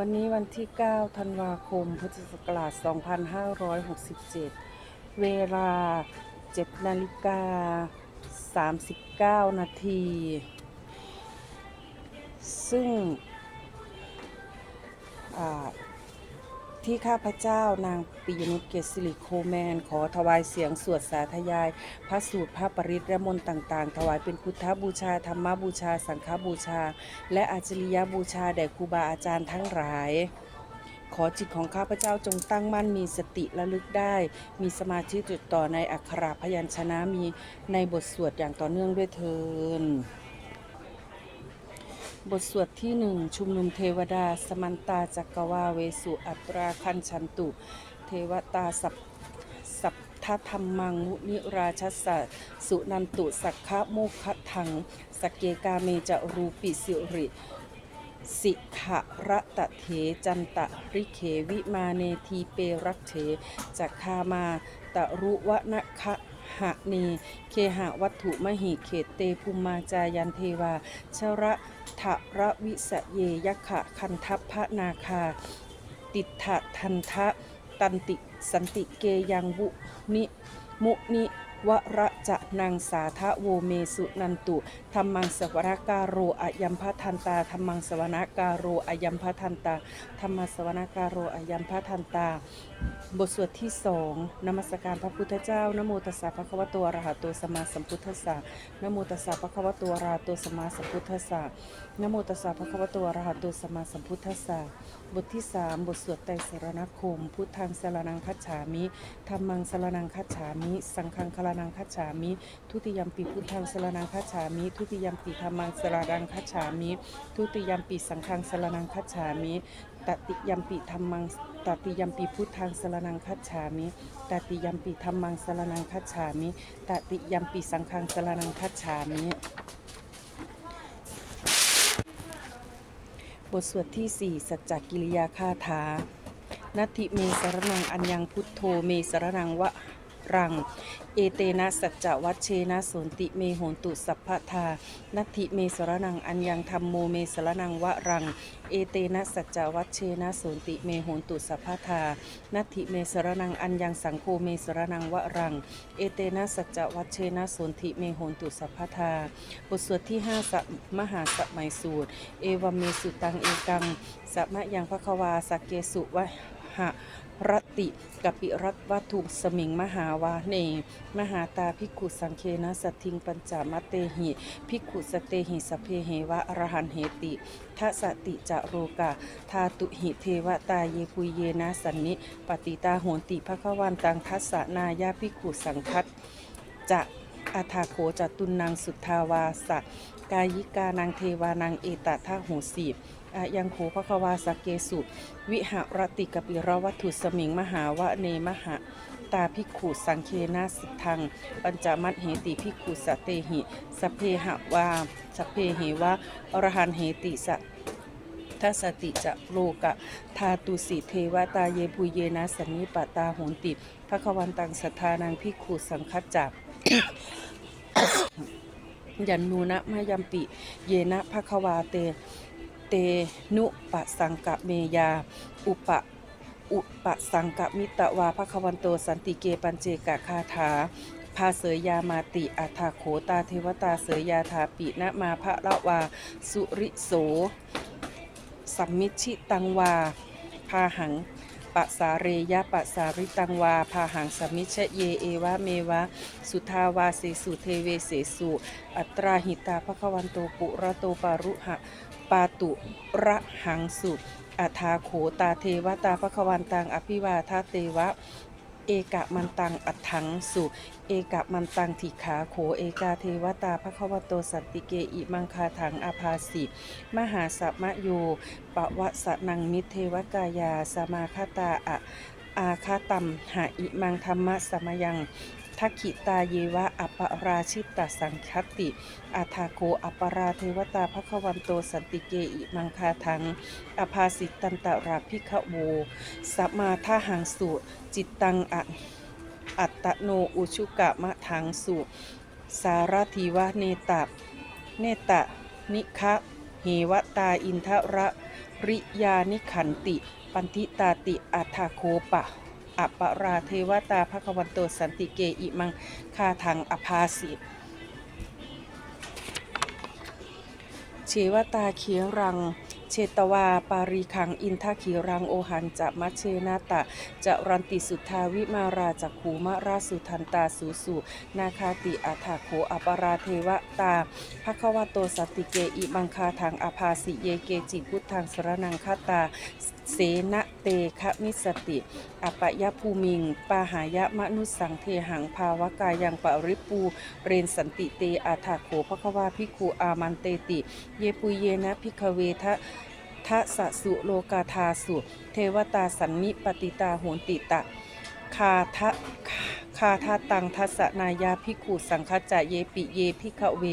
วันนี้วันที่ 9 ธันวาคม พุทธศักราช 2567 เวลา 7 นาฬิกา 39 นาที ซึ่งอ่า ที่ข้าพเจ้านางปิยนุชเกษสิริโคแมน ขอถวายเสียงสวดสาธยาย พระสูตรพระปริตรและมนต์ต่าง ๆ ถวายเป็นพุทธบูชา ธรรมบูชา สังฆบูชา และอาจริยบูชาแด่ครูบาอาจารย์ทั้งหลาย ขอจิตของข้าพเจ้าจงตั้งมั่นมีสติระลึกได้ มีสมาธิจุดต่อในอักขระพยัญชนะมีในบทสวดอย่างต่อเนื่องด้วยเทิน บทสวดที่หนึ่งชุมนุมเทวดา สมันตาจักรวาเวสุอัตราคันชันตุ เทวตาสัพสัพทธรรมังมุนิราชสสสุนันตุสักขะโมคขทังสกเกกาเมจะรูปิสิริสิขะระตะเถจันตะริเขวิมาเนทีเปรักเถจักคามาตะรุวะนะคะ หะเน เคหะวัตถุมหิเขตเตภูมิมาจายันเทวา ชระทะระวิสเยยขะคันทัพพะนาคา ติถะทันทะตันติสันติเกยังวุนิมุนิ วระจะนังสาทะโวเมสุนันตุธรรมังสวรกาโรอายัมพะทันตาธรรมังสวนาการโรอายัมพะทันตาธรรมสวนาการโรอายัมพะทันตา บทสวดที่สองนมัสการพระพุทธเจ้านโมตัสสะภะคะวตอะรหะตสัมมาสัมพุทธัสสะนโมตัสสะภะคะวตอะระหะโตสัมมาสัมพุทธัสสะนโมตัสสะภะคะวตอะรหะตสัมมาสัมพุทธัสสะ บทที่สามบทสวดไตรสรณคม พุทธังสรนังคัจฉามิธรรมังสรนังคัจฉามิ สังฆังสรนังคัจฉามิ ทุติยมปิพุทธังสรนังคัจฉามิ ทุติยมปิธรรมังสรนังคัจฉามิ ทุติยมปิสังฆังสรนังคัจฉามิตติยมปิธรรมังตติยมปิพุทธังสรนังคัจฉามิตติยมปิธรรมังสรนังคัจฉามิตติยมปิสังฆังสรนังคัจฉามิ บทสวดที่ 4 สัจจกิริยาคาถา นัตถิเมสรนังอัญญังพุทโธเมสรนังวะรัง เอเตนะสัจจวัชเชนะสนติเมโหนตุสัพพทานัตถิเมสรนังอัญญังธรรมโมเมสรนังวะรัง เอเตนะสัจจวัชเชนะสนติเมโหนตุสัพพทานัตถิเมสรนังอัญญังสังโฆเมสรนังวะรัง เอเตนะสัจจวัชเชนะสนติเมโหนตุสัพพทาบทสวดที่5สัมหาสมัยสูตร เอวเมสุตังเอกังสัมมะยังพระควาสเกสุวะหะ รติกปิรัตวัตถุสมิงมหาวาเน มหาตาภิกุสังเคนะสัตทิงปัญจามเตหิภิกุสเตหิสเพเหวะอรหันเหติทัสติจะโรกาทาตุหิเทวตาเยปุยเยนะสันนิปติตาโหนติภควันตังทัสสนายาภิกุสังคัตจะอาทาโขจตุนังสุทธาวาสะกายิกานังเทวานังเอตทาโหสี อะยังโขภควาสกเกสุ วิหรติกปิรวัตถุสมิงมหาวะเนมหะตาภิขุสังเคนาสิทธัง ปัญจมัตเหติภิขุสเตหิสเพหะวาสเพเหวะอรหันเหติสะทัสสติจะโลกะทาตุสิเทวตาเยปุเยนะสันนิปตาโหนติภควันตังสัทธานังภิขุสังคัจจักยันนูนะมายัมปิ เยนะภควาเต เตนุปสังกะเมยา อุปะอุปสังกะมิตะวาภควันโตสันติเกปัญเจกะคาถาพาเสยยามาติอัฏฐโขตาเทวตาเสยยาธาปินะมาพระละวา สุริโสสัมมิชิตังวา พาหังปะสาเรยะปะสาริตังวา พาหังสมมิชเยเอวะเมวะ สุทาวาเสสุเทเวเสสุ อัตราหิตาภควันโตปุระโตปารุหะ ปาตุระหังสุอัทาโขตาเทวตาภควันตังอภิวาทาเตวะ เอกะมันตังอัฏฐังสุ เอกะมันตังทิขาโขเอกาเทวตาภควโตสันติเกอิมังคาถังอาภาสิมหาสัมมโยปวะสนังมิเทวกายาสมาคตาอะอาคาตัมหาอิมังธรรมะสมยัง ทักขิตาเยวะ อัปปราชิตตสังคติอาทาโคอัปปราเทวตาภควันโตสันติเกอิมังคาทัง อภาสิตันตราภิกขโวสัมมาทาหังสุจิตตังอะอัตโนอุชุกะมะทังสุ สารทีวะเนตะเนตะนิคะเหวตาอินทระริยานิขันติ ปันทิตาติอัฏฐโคปะ อัปปราเทวตาภควันโตสันติเกอิมังคาทังอภาสิเชวตาเขียรังเชตวา ปารีคัง อินทาขีรัง โอหันจะมัชเชนาตะ จะรันติสุทธาวิมาราจักขูมะราสุทันตาสุสุ นาคาติอัฏฐโขอปราเทวตาภควโตสตติเกอิมังคาทางอภาสิเยเกจิพุทธังสรนังคาตา เสนะ เตคะมิสติ อปยภูมิง ปาหายะมนุสังเทหังภาวกายังปริปู เรนสันติเตอาถาโขภควาพิคูอามันเตติ เยปุเยนะพิคเวทะทะสะสุโลกาธาสุ เทวตาสันนิปติตาโหนติตะ คาทะ คาทาตังทัสนายาภิขุสังคจะเยปิเยพิกเว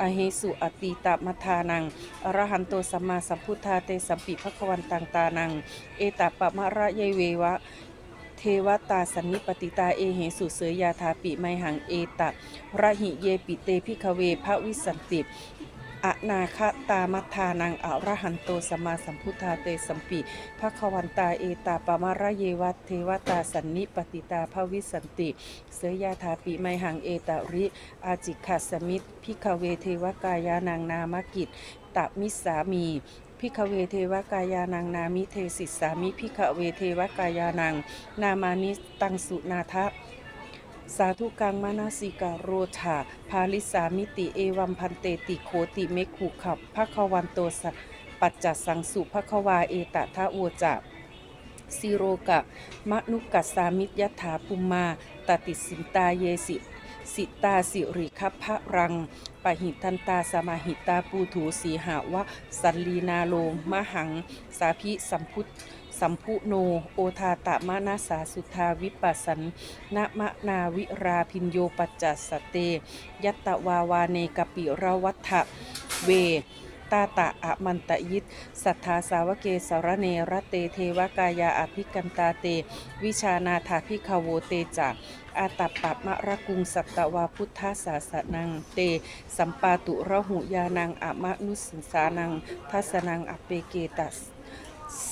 อเหสุอติตามัทานังอรหันโตสัมมาสัมพุทธาเตสัมปิภควันตังตานัง เอตปะมะระเยเววะเทวตาสันนิปติตาเอเหสุเสยยาธาปิไมหังเอตะระหิเยปิเตพิกเวพระวิสันติ อนาคตามัทานังอรหันโตสมาสัมพุทธาเตสัมปิภควันตาเอตาปมะระเยวะเทวตาสันนิปติตาพระวิสันติ เสยาธาปิไมหังเอตะริ อาจิคัสมิตพิกเวเทวกายานางนามกิจตมิสามีพิกเวเทวกายานังนามิเทสิสสามิพิกเวเทวกายานัง นามานิตังสุนาทะ สาธุกังมานาสิกาโรธาภาลิสามิติเอวัมพันเตติโคติเมขุขับภควันโตสัปัจจสังสุภควาเอตทะโวจะสิโรกะมะนุกัสสามิตยถาภูมาตติสินตาเยสิ สิตาสิริคัพะรัง ปหิทันตาสมาหิตาปูถูสีหาวะสันลีนาโลมหัง สาพิสัมพุทธ สัมพุโน โอทาตะมะนาสาสุทาวิปัสสันนะมะนาวิราพินโยปัจจัสเต ยัตตวาวาเนกปิระวัฏเวตาตะอะมันตะยิต สัทธาสาวเกสรเนรเตเทวกายาอภิกันตาเต วิชานาถาพิคาโวเตจักอาตัปปะมะระกุงสัตตวาพุทธาสาสนังเต สัมปาตุระหุยานังอะมะนุสิสานังทัสนังอเปเกตัส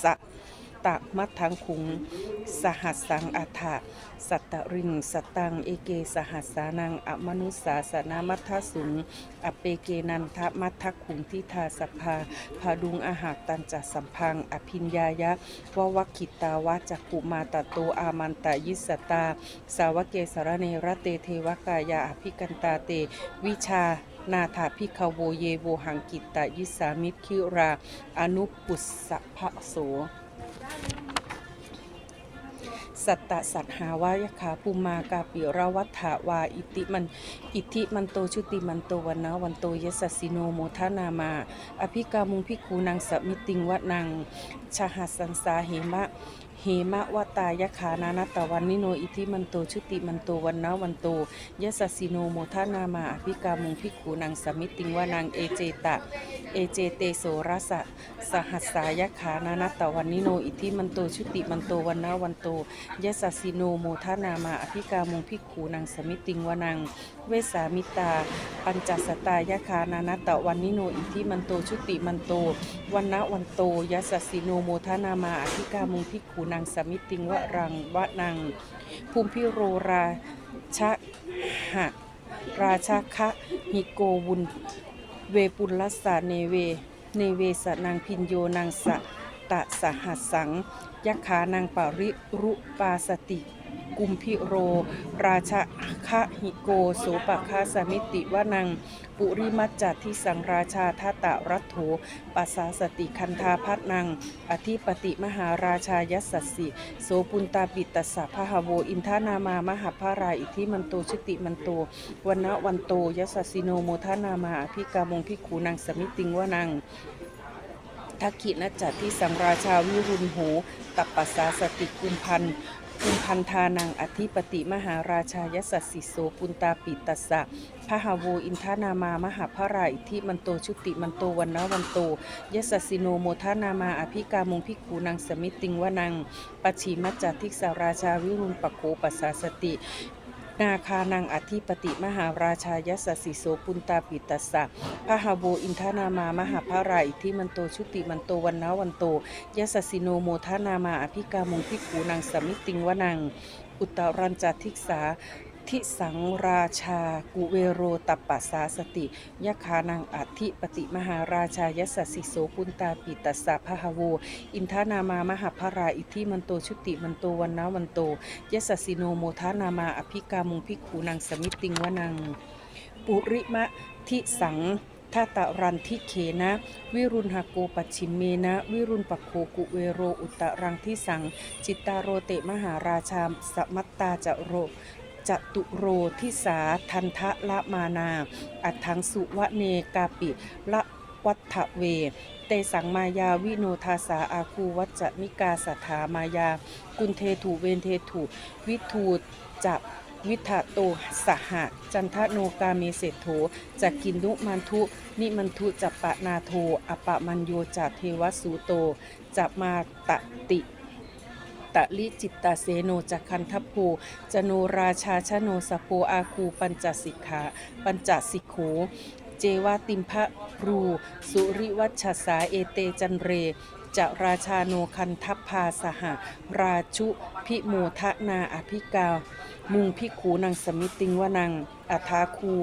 สะ ตะมัทังคุง สหัสสังอัฏฐะสัตตริงสตังเอเกสหัสสานังอมนุสสาสนามัทสุงอเปเกนันทะมัทคุงทิทาสภาพาดุงอาหารตันจัสัมพัง อภิญญายะววัคิตาวาจักกุมาตโตอามันตยิสตา สาวเกสรเนรเตเทวกายาอภิกันตาเต วิชานาถาพิคโวเยโวหังกิตตยิสามิคิรา อนุปุสสะพะโส สัตตะสัตหาวายขาปุมากาปิระวัฏฐาวาอิติมันอิทิมันโตชุติมันโตวันนะวันโตยสัสสิโนโมทนามา อภิกามุงพิคูนังสมิติงวะนังชาหัสสันสาเหมะ เหมะวตายขานานตะวันนิโนอิทิมันโตชุติมันโตวันนะวันโตยสสสสิโนโมทานามาอภิกามุงพิคูนังสมิติงวะนังเอเจตะเอเจเตโสรสะสหัสสายขานานตะวันนิโนอิทิมันโตชุติมันโตวันนะวันโตยสสสสิโนโมทานามาอภิกามุงพิกขูนังสมิติงวานังเวสามิตา ปัญจสตายคานานาตะวันนิโนอิทิมันโตชุติมันโตวันนะวันโตยสสสสิโนโมทานามาอภิกามุงพิกขูนังสมิติงวรังวะนัง ภูมิพิโรราชะหะราชาคะหิโกวุลเวปุลัสสะเนเว เนเวสนางพินโยนางสะตะสหัสสังยักขานางปาริรุปาสติ กุมพิโร ราชาคะหิโกโสปะคาสมิติวนัง ปุริมัจจัทิสังราชาทัตตะรัตโถปัสสาสติคันธาพัฒนัง อธิปติมหาราชายัสสสสิโสปุนตาปิตัสสะพะหโว อินทานามามหาภาราอิทิมันโตชุติมันโตวันนะวันโตยัสสสิโนโมทานามาอภิกามงพิขูนังสมิติงวนังทักขินจัตที่สังราชาวิรุณโหตัปปัสสาสติกุมพัน คุณพันธานังอธิปติมหาราชายสัสสิโสปุนตาปิตัสสะพหาวูอินทานามามหาพระราอิทิมันโตชุติมันโตวันนวันโตยสัสสิโนโมทานามาอภิกามงพิกูนังสมิติงวนังปัชิมัจจทิกสาราชาวิรุณปโคปัสสาสติ นาคานังอธิปติมหาราชายสสสิโสปุนตาปิตัสสะพหาโบอินทนามามหาภาราอิทิมันโตชุติมันโตวันนาวันโตยสสสิโนโมทนามาอภิกามงพิขูนางสมิติงวนังอุตตรัญจทิกษา ทิสังราชา กุเวโรตปปัสสาสติยะคานังอัธิปติมหาราชายสสสิโสปุนตาปิตัสสะพหโว อินทนามามหาภราอิทิมันโตชุติมันโตวันนาวันโตยสสสิโนโมทานามาอภิกามุงพิกขูนางสมิติงวนัง ปุริมะทิสังทาตะรันทิเขนะ วิรุณหโกปัจฉิมเมนะ วิรุณปโคกุเวโรอุตตรังทิสัง จิตตาโรเตมหาราชาสมัตตาจะโร จตุโรทิสาทันทะละมานา อัตถังสุวะเนกาปิละวัฏเว เตสังมายาวิโนทาสาอาคูวัจจนิกาสัทธามายา กุณเทถูเวนเทถูวิทูจะวิทะโตสหะ จันทโนกาเมเศรษโถจะกินุมันทุ นิมันทุจะปะนาโทอปะมัญโยจะเทวสูโตจะมาตติ ตะลิจิตตาเสโนจักคันทโพจโนราชาชโนสโปอาคูปัญจสิกขาปัญจสิกโขเจวาติมพะรูสุริวัชสาเอเตจันเรจะราชาโนคันทัพพาสหะราชุพิโมทะนาอภิกา มุงพิขูนางสมิติงวนังอัทาคู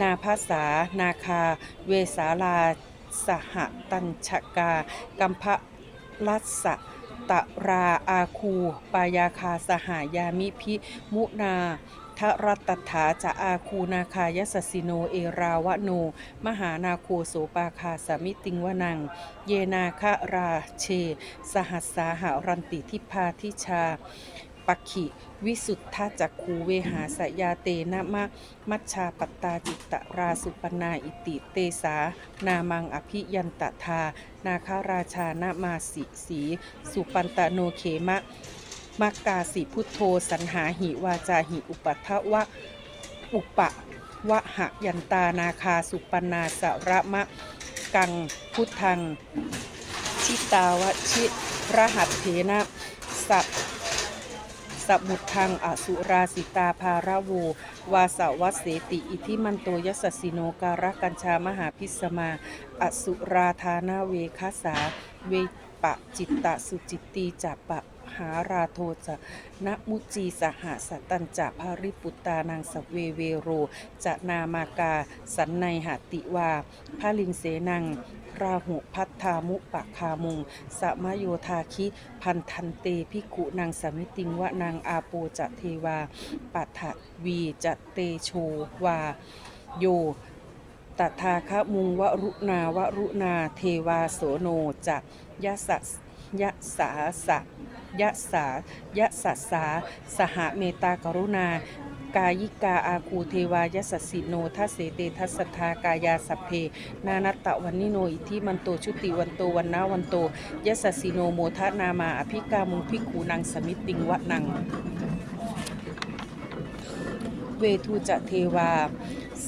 นาภาษา นาคา เวสาลา สหตัญชกากัมพะลัสสะ ตราอาคู ปายาคาสหายามิพิมุนาทรัตถาจะอาคูนาคายสสสิโนเอราวโน มหานาโคโสปาคาสมิติงวนัง เยนาคาราเช สหัสสาหารันติทิพาทิชา ปักขิวิสุทธาจักคูเวหาสยาเตนะมะมัชชาปัตตาจิตตราสุปนาอิติเตสา นามังอภิยันตทา นาคาราชานามาสิสี สุปันตโนเขมะมักกาสิพุทโธสันหาหิวาจาหิอุปัทวะอุปะวะหะยันตานาคาสุปนาสระมะ กังพุทธัง ชิตาวชิรหัสเถนะสัพ สบุตทังอสุราสิตาภาราโว วาสาวัสเสติ อิทิมันโตยสสสิโนการกัญชามหาพิสมา อสุราธานาเวคาสา เวปะจิตตสุจิตตีจัปปะหาราโทจะนะมุจีสหสตัญจะภาริปุตตานางสเวเวโร จะนามากา สันในหติวาพาลิงเสนัง ราหุพัทธามุปะคามุงสมโยธาคิ พันทันเตพิกุนางสมิติงวะนางอาโปจะเทวาปัทวีจะเตโชวาโยตถาคมุงวรุณาวรุณาเทวาโสโนจะยะสะยะสาสะยะสายะสัสสาสหเมตากรุณา กายิกาอาคูเทวายสสสิโนทัสเสเตทัสสทธากายาสัพเพ นานัตตะวันนิโนอิทิมันโตชุติวันโตวันนาวันโตยสสสิโนโมทะนามาอภิกามุงพิกูนังสมิติงวะนัง เวทุจะเทวา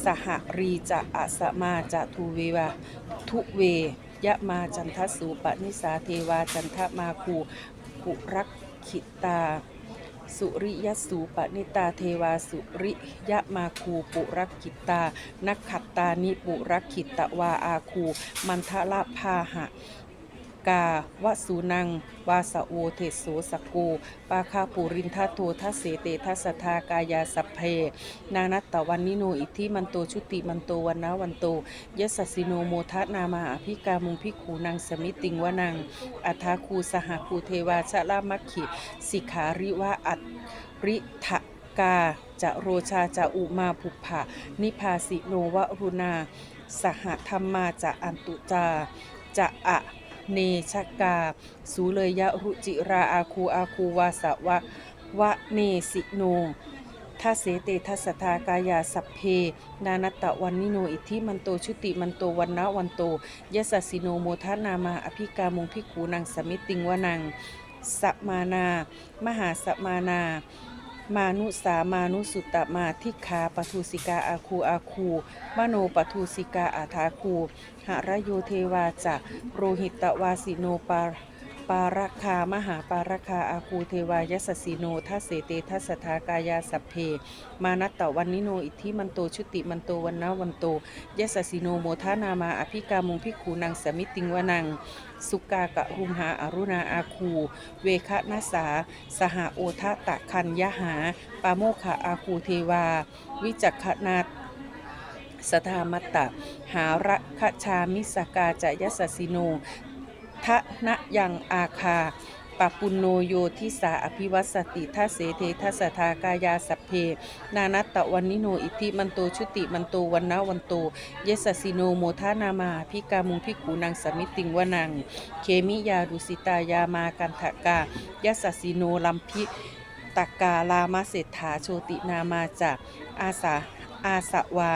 สหรีจะอาสมาจะทูเววาทุเวยะมาจันทสูปนิสาเทวาจันทมาคูปุรักขิตา สุริยสูปนิตาเทวาสุริยะมาคูปุรักขิตา นักขัตตานิปุรักขิตวาอาคู มันทละพาหะ กาวสุนัง วาสะโวเทโสสกโกปาคาปุรินทโททัสเสเตทัสทากายาสัพเพ นานัตตะวันนิโนอิทิมันโตชุติมันโตวันนาวันโตยสสิโนโมทนามาอภิกามุงพิขูนางสมิติงวนัง อัทาคูสหคูเทวาชะลามัคคิสิขาริวะอัตริทะกาจะโรชาจะอุมาภุภะนิพาสิโนวรุณา สหธรรมาจะอันตุจาจะอะ เนชกา สูเลยยะรุจิราอาคูอาคูวาสวะวะเนสิโนทัเสเตทัสสทากายาสัพเพ นานัตตะวันนิโนอิทิมันโตชุติมันโตวันนะวันโตยสสสิโนโมทานามาอภิกามุงพิขูนางสมิติงวนังสัมมานา มหาสัมมานา มานุสามานุสุตตมาทิขาปทุสิกาอาคูอาคู มโนปทุสิกาอาทาคูหระโยเทวาจะโรหิตวาสิโนปา ปาราคามหาปาราคาอาคูเทวายสสสิโนทัสเสเตทัสทากายาสัพเพ มานัตตวันนิโนอิทธิมันโตชุติมันโตวันนาวันโตยสสสิโนโมทานามาอภิกามุงพิขูนังสมิติงวนัง สุกากะรุมหาอารุณาอาคู เวคะนาสา สหโอทะตะคันยหา ปาโมคะอาคูเทวา วิจักขนาสทามตตะ หาระคชามิสกาจะยสสสิโน ทะนะยังอาคาปปุโนโยทิสาอภิวัสติทัเสเททัสทากายาสัพเพ นานัตตะวันนิโนอิทิมันโตชุติมันโตวันนาวันโต เยสสสิโนโมทานามาพิกามุงพิกูนางสมิติงวนัง เคมิยาดุสิตายามากันทกายสสสิโนลัมพิตกาลามาเศรษฐาโชตินามาจากอาสาอาสวา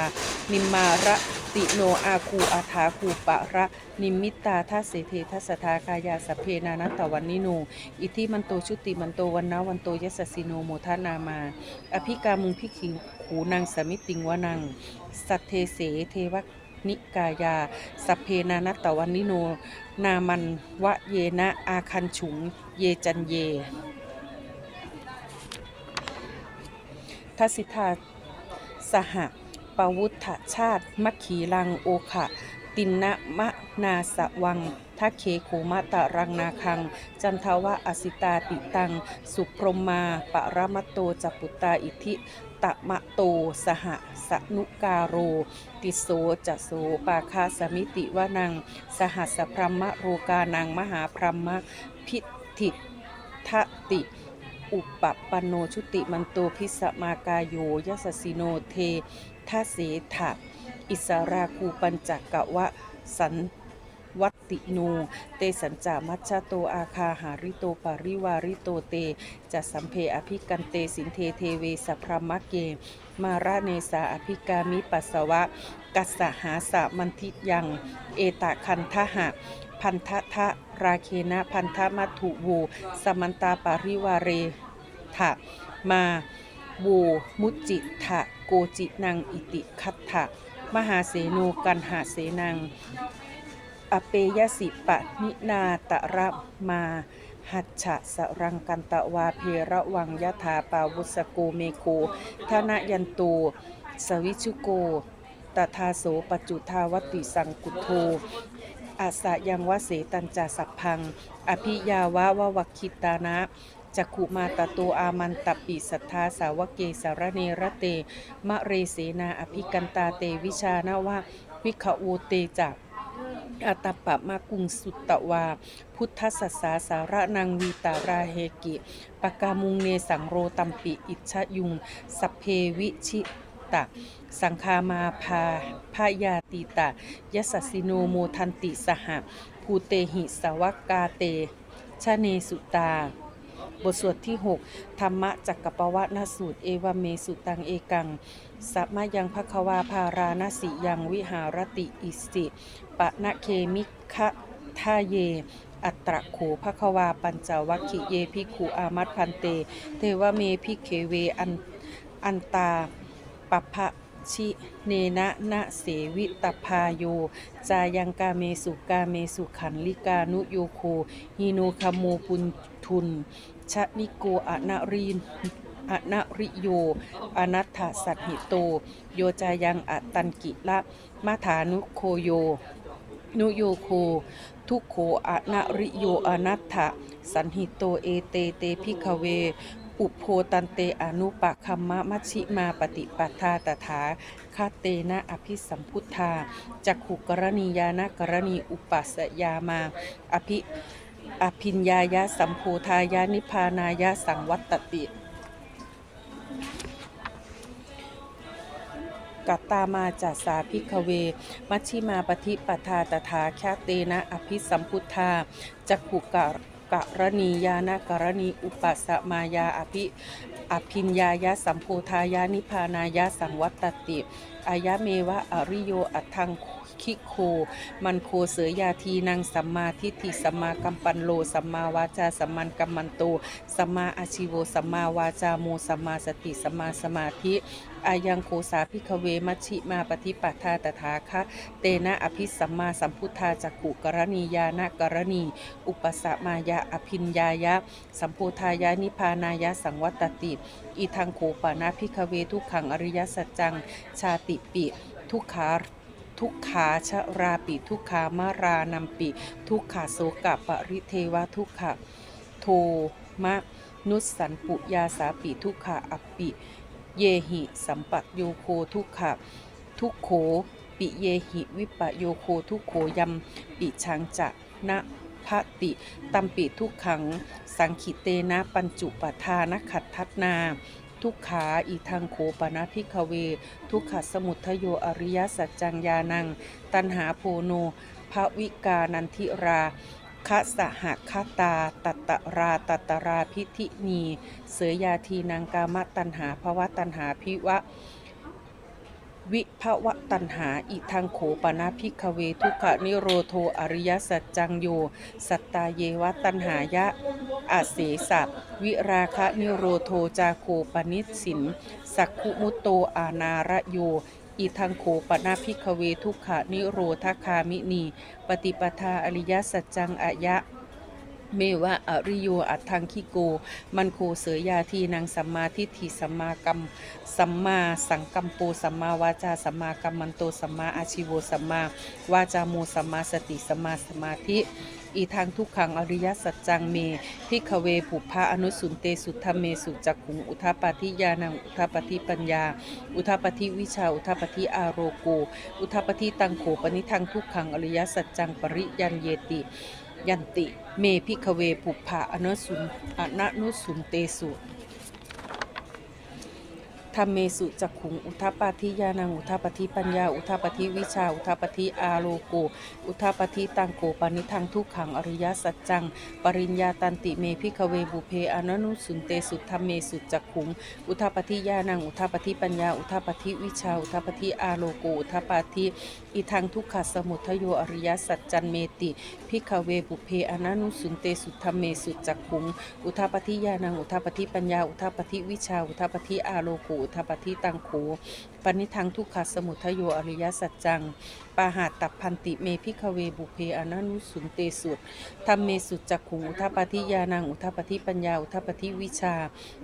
นิมมาระ ติโนอาคูอาถาคูปะระนิมิตตาทัสเสเททัสทากายาสเพนานัตตวันนิโน อิทิมันโตชุติมันโตวันนาวันโตยสสสิโนโมทานามา อภิกามุงพิขิงขูนางสมิติงวนัง สัทเทเสเทวะนิกายาสเพนานัตตวันนิโน นามันวะเยนะอาคันฉุง เยจันเยทัสสิทธาสหะ ปวุฒชาติ มัคคีลังโอขะ ตินนะมะนาสวังทักเคโขมาตะรังนาคัง จันทวะอสิตาติตัง สุพรหมาปะระมะโตจัปุตตาอิทิตะมะโต สหสนุการโร ติโสจะโสปาคาสมิติวานัง สหัสพรหมโรกานังมหาพรหมพิธิทะติอุปปปโนชุติมันโตพิสมากายโยยสสิโนเท ทสเสถะอิสาราคูปัญจกะวะสันวัตติโน เตสัญจามัชฌโตอาคาหาริโตปาริวาริโตเตจะสัมเพอภิกันเตสินเทเทเวสพรมะเก มาระเนสาอภิกามิปัสสวะ กัสสหาสะมันทิยัง เอตะคันทหะ พันธะทะราเคนะพันธมัตถุวูสมันตาปาริวาเรทะมา โวมุจิทะโกจินังอิติคัตถะมหาเสโนกันหาเสนัง อเปยสิปะนินาตระมาหัจฉะสรังกันตะวาเพระวังยะถาปาวุสโกเมโคทนยันโตสวิชุโกตถาโสปจุทาวติสังกุโทอาสะยังวะเสตันจาสัพพัง อภิยาวะวะวคิตานะ จักขุมาตโตอามันตปิสัทธาสาวกเกสารเนรเต มะเรเสนาอภิกันตาเตวิชานาวะวิขโอเตจักอัตตปะมากุงสุตตวา พุทธสัสสาสาระนังวีตาราเฮกิปกามุงเนสังโรตัมปิอิชยุงสัพเพวิชิตะ สังคามาพาพายาติตะยสสสิโนโมทันติสหภูเตหิสวกาเตชะเนสุตา บทสวดที่ 6 ธรรมะจักกปวะนสูตร เอวเมสุตังเอกัง สัมมายังภควาภาราณสิยังวิหารติอิสิปะนะเคมิคะทาเยอัตตะโขภควาปัญจวัคคิเยพิขุอามัตพันเต เทวเมพิเขเวอันอันตาปภะชิเนนะนะเสวิตพาโย จายังกาเมสุกาเมสุขันลิกานุโยโคฮิโนคโมปุนทุน ชะนิโกอะนารีนอะนาริโย อนัตถสัตหิโต โยจายังอตันกิละมาฐานุโคโย นุโยโค ทุกโขอะนะริโย อนัตถสันหิโต เอเตเตพิกเว อุโพตันเตอนุปะคัมมะมัชิมาปฏิปัฏฐาตถาคาเตนะอภิสัมพุทธาจักขุกรณียานกรณีอุปัสสยามา อภิ อภิญญายะสัมโพธายานิพานายะสังวัตติ กัตตามาจัสสาพิกเว มัชชิมาปฏิปทาตถาคาเตนะอภิสัมพุทธาจักขุกะกะรณียานกรณีอุปัสมายาอภิอภิญญายะสัมโพธายานิพานายะสังวัตติอายะเมวะอริโยอัตถังคิ โค มันโคเสยยาทีนังสัมมาทิฏฐิสัมมากัมปันโลสัมมาวาจาสัมมันกัมมันโตสัมมาอาชิโวสัมมาวาจาโมสัมมาสติสัมมาสมาธิอายังโคสาพิกเวมัชิมาปฏิปัฏฐาตถาคะ เตนะอภิสัมมาสัมพุทธาจักขุกรณียานกรณี อุปสมายะอภินญายะ สัมโพธายะนิพานายะสังวัตติอีทังโขปานาพิกเวทุกขังอริยสัจจัง ชาติปิ ทุกขา ทุกขาชราปิ ทุกขามารานัมปิ ทุกขาโสกะปริเทวะทุกขะโทมะนุสสันปุยาสาปิทุกขะอปิ เยหิสัมปัตโยโคทุกขะทุกโขปิเยหิวิปโยโคทุกโขยัมปิชังจะนะพะติตัมปิทุกขัง สังขิเตนะปัญจุปทานขัดทัตนา ทุกขาอีทางโขปนะพิกเว ทุกขสมุทโยอริยสัจจังยานัง ตันหาโพโนภวิกานันทิราคะสหคตา ตัตตราตัตตราพิธินี เสยยาทีนางกามตันหาภวะตันหาพิวะ วิภวะตันหาอิทังโขปนาพิกเวทุกขนิโรโทอริยสัจจังโยสัตตาเยวะตันหายะอาเสสะวิราคะนิโรโทจาโคปนิสินสักขุมุตโตอานาระโยอิทังโขปนาพิกเวทุกขนิโรธคามินี ปฏิปทาอริยสัจจังอะยะ เมวะอริโยอัตทังคิโก มันโคเสยยาทีนางสัมมาทิฏฐิสัมมากัมสัมมาสังกัมโปสัมมาวาจาสัมมากัมมันโตสัมมาอาชิโวสัมมาวาจาโมสัมมาสติสัมมาสมาธิอีทางทุกขังอริยสัจจังเมพิกเวผุพะอนุสุนเตสุทธเมสุจักขุงอุทาปาทิยานังอุทาปาทิปัญญา อุทาปาทิวิชาอุทาปาทิอาโรโก อุทาปาทิตังโขปนิทังทุกขังอริยสัจจังปริยันเยติ ยันติ เมพิกเวปุพะอนุสุนอนุสุนเตสุ ธรรมเมสุจักขุง อุทปาทิยานัง อุทปาทิปัญญา อุทปาทิวิชา อุทปาทิอาโลโก อุทปาทิตังโกปานิทังทุกขังอริยสัจจัง ปริญญาตันติเมพิกเวบุเพอนนุสุนเตสุธรรมเมสุจักขุง อุทปาทิยานัง อุทปาทิปัญญา อุทปาทิวิชา อุทปาทิอาโลโก อุทปาทิอีทางทุกขสมุทโยอริยสัจจันเมติพิกเวบุเพอนนุสุนเตสุธรรมเมสุจักขุง อุทปาทิยานัง อุทปาทิปัญญา อุทปาทิวิชา อุทปาทิอาโลโกทปาทิตังโขปณิทังทุกขสมุทโยอริยสัจจัง ปาหาตับพันติเมพิกเวบุเพอนันุสุนเตสุธรรมเมสุจักขุงอุทาปาทิยานังอุทาปาทิปัญญา อุทาปาทิวิชา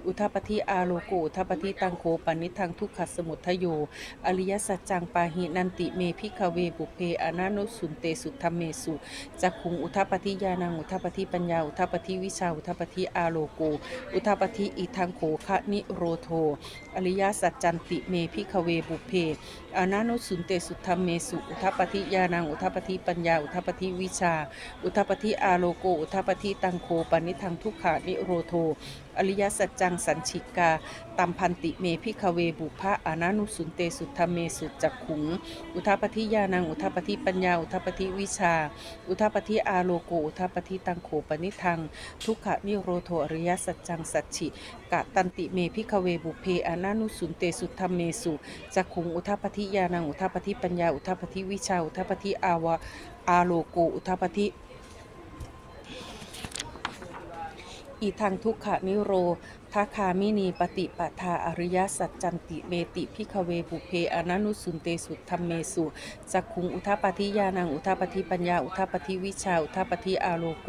อุทาปาทิอาโลโกอุทาปาทิตังโขปณิทังทุกขสมุทโย อริยสัจจังปาหินันติเมพิกเวบุเพอนันุสุนเตสุธรรมเมสุจักขุงอุทาปาทิยานังอุทาปาทิปัญญา อุทาปาทิวิชา อุทาปาทิอาโลโก อุทาปาทิอิทังโขคะนิโรโท อริยสัจจันติเมพิกเวบุเพอนันุสุนเตสุธรรมเมสุอุทปาทิยานังอุทปาทิปัญญา อุทปาทิวิชา อุทปาทิอาโลโก อุทปาทิตังโคปนิทังทุกขานิโรโท อริยสัจจังสัญชิกาตัมพันติเมพิกเวบุพะอนันุสุนเตสุธรรมเมสุจักขุง อุทาปทิยานังอุทาปทิปัญญา อุทาปทิวิชา อุทาปทิอาโลโกอุทาปทิตังโขปนิทัง ทุกขนิโรโทอริยสัจจังสัจฉิกะตันติเมพิกเวบุเพอนันุสุนเตสุธรรมเมสุจักขุงอุทาปทิยานังอุทาปทิปัญญา อุทาปทิวิชา อุทาปทิอาวะอาโลโกอุทาปทิ อีทางทุกขนิโร ทาคามินีปฏิปทาอริยสัจจันติเมติพิกเวบุเพอนันุสุนเตสุธรรมเมสุจักขุงอุทาปทิยานังอุทาปทิปัญญา อุทาปทิวิชา อุทาปทิอาโลโก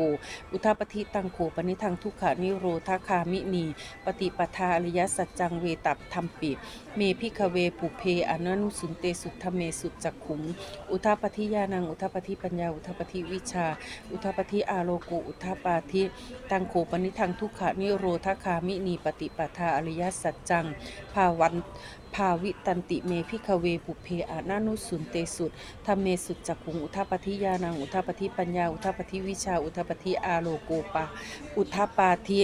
อุทาปทิตังโขปนิทังทุกขานิโรทาคามินีปฏิปทาอริยสัจจังเวตับธรรมปิเมพิกเวปุเพอนันุสุนเตสุธรรมเมสุจักขุงอุทาปทิยานังอุทาปทิปัญญา อุทาปทิวิชา อุทาปทิอาโลโก อุทาปาทิตังโขปนิทังทุกขานิโรทาคามินีปฏิปทาอริยสัจจัง ภาวันภาวิตันติเมพิกเวปุเพอานานุสุนเตสุธรรมเมสุจักขุงอุทาปทิยานังอุทาปทิปัญญา อุทาปทิวิชา อุทาปทิอาโลโกปา อุทปาทิ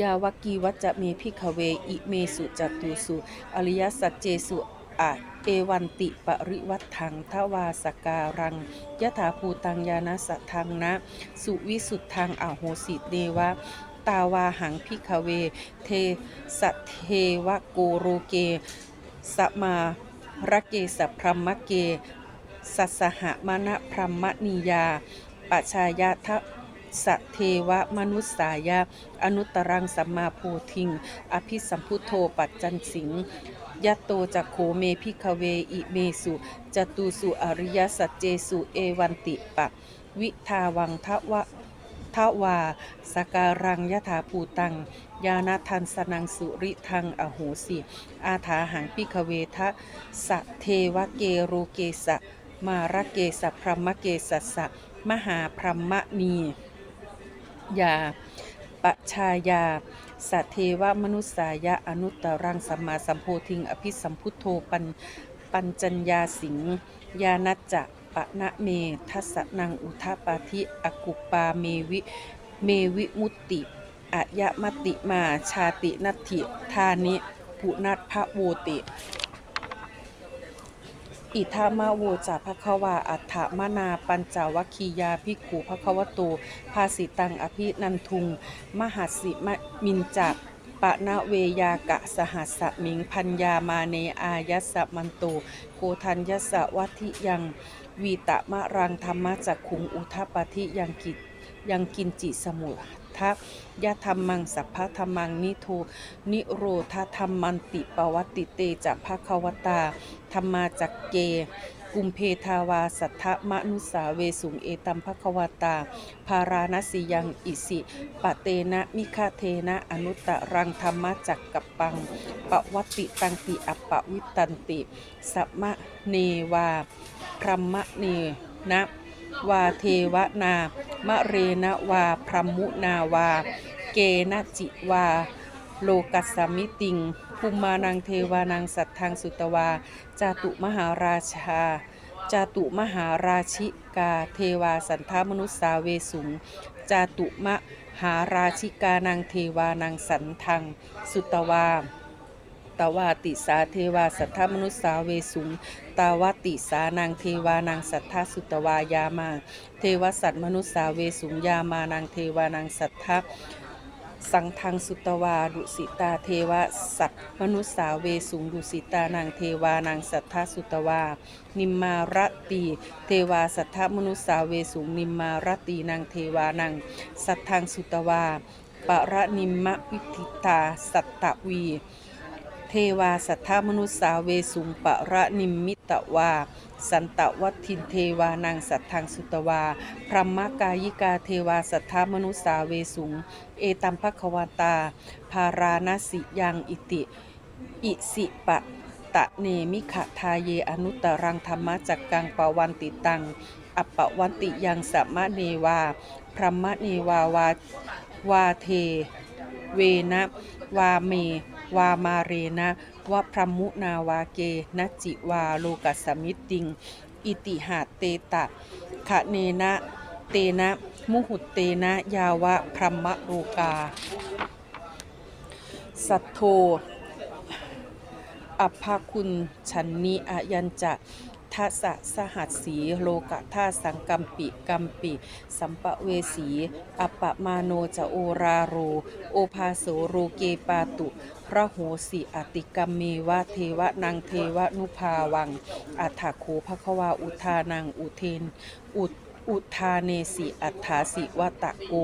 ยาวกีวัจจะเมพิกเว อิเมสุจตุสุอริยสัจเจสุอะเอวันติปริวัตถังทวาสการังยถาภูตังยานะสัทธังนะ สุวิสุทธังอโหสิเดวะ ตาวาหังพิกเว เทสะเทวะโกโรเกสมาระเกสพรหมเก สัสหมณพรหมนิยาปัชายทะสะเทวมนุสสายาอนุตตรังสัมมาโพธิง อภิสัมพุทโธปัจจันสิงยัตโตจักโขเมพิกเวอิเมสุจตุสุอริยสัจเจสุเอวันติปะ วิทาวังทวะ ทวาสการังยถาภูตัง ยานาทันสนังสุริทังอโหสิ อาถาหังพิกเวทะสะเทวเกโรเกสะ มาระเกสะพรหมเกสัสะ มหาพรหมนียาปชายาสัทเทวมนุสายะอนุตตรังสัมมาสัมโพธิง อภิสัมพุทโธปัญปัญจัญญาสิงยานัจจะ ปะนะเม ทัสนังอุทปาธิอกุปปาเมวิ เมวิมุตติอายะมติมาชาตินัตถิธานิปุนัทพะโวติ อิทามาโวจาภควาอัฏฐมนาปัญจวัคคียาภิกขุภควโตภาสิตังอภินันทุง มหัสสิมมินจักปะนะเวยากะสหัสมิงพัญญามาเนอายัสะมันโตโกทัญยัสะวัทิยัง วีตะมะรังธรรมะจักขุงอุทปปฏิยังกิจยังกินจิสมุทัพยะธรรมังสัพพะธรรมังนิโทนิโรธาธรรมันติปวัตติเตจะภควตาธรรมาจักเก กุมเพทาวาสัทธมนุสาเวสุงเอตัมภควตา ภาราณสียังอิสิปะเตนะมิคาเทนะอนุตตรังธรรมจักกับปังปวติตังติอัปปวิตันติสัมมะเนวาพรหมเนนะวาเทวนามะเรนวาพรหมุนาวา เกนะจิวา โลกัสสมิติงภูมานังเทวานังสัตทธังสุตวา จาตุมหาราชา จาตุมหาราชิกา เทวาสันทามนุสสาเวสุง จาตุมหาราชิกานังเทวานังสันทัง สุตวาตวาติสาเทวาสัทธมนุสสาเวสุง ตาวติสานังเทวานังสัทธสุตวายามา เทวสัตมนุสสาเวสุงยามานังเทวานังสัทธ สังทังสุตวาดุสิตาเทวสัตมนุสสาเวสุงดุสิตานังเทวานังสัทธสุตวา นิมมารตีเทวาสัทธมนุสสาเวสุงนิมมารตีนังเทวานังสัทธังสุตวาปะระนิมมะวิทิตาสัตตวี เทวาสัทธมนุสสาเวสุงปะระนิมมิตวาสันตวัตทินเทวานังสัทธังสุตวา พรหมกายิกาเทวาสัทธมนุสสาเวสุง เอตัมภควตา ภาราณสิยังอิติ อิสิปะตะเนมิขะทาเยอนุตตรังธรรมจักกังปวันติตัง อัปปวันติยังสัมมะเนวา พรหมเนวาวาวาเท เวนะ วาเม วามาเรนะวะพรมุนาวาเกนจิวาโลกัสมิตติง อิติหาเตตะขะเนนะ เตนะ มุหุตเตนะ ยาวะพรหมโลกา สัทโธอภาคุณชันนิอายัญจะทัสสะสหัสสีโลกะท่าสังกัมปิกัมปิ สัมปะเวสีอปปะมาโนจะโอราโร โอภาโสโรเกปาตุพระโหสิอติกัมเมวะเทวะนางเทวะนุภาวังอัฏฐโขภควาอุทานังอุเทน อุ อุทาเนสิอัฏฐาสิวตะโก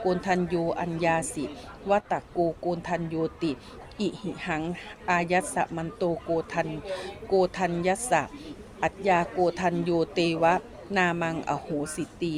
โกนทันโยอัญญาสิวตะโกโกนทันโยติอิหิหัง อายัสสะมันโตโกทันโกทันยัสสะอัจยาโกทันโยเตวะ นามังอโหสิตี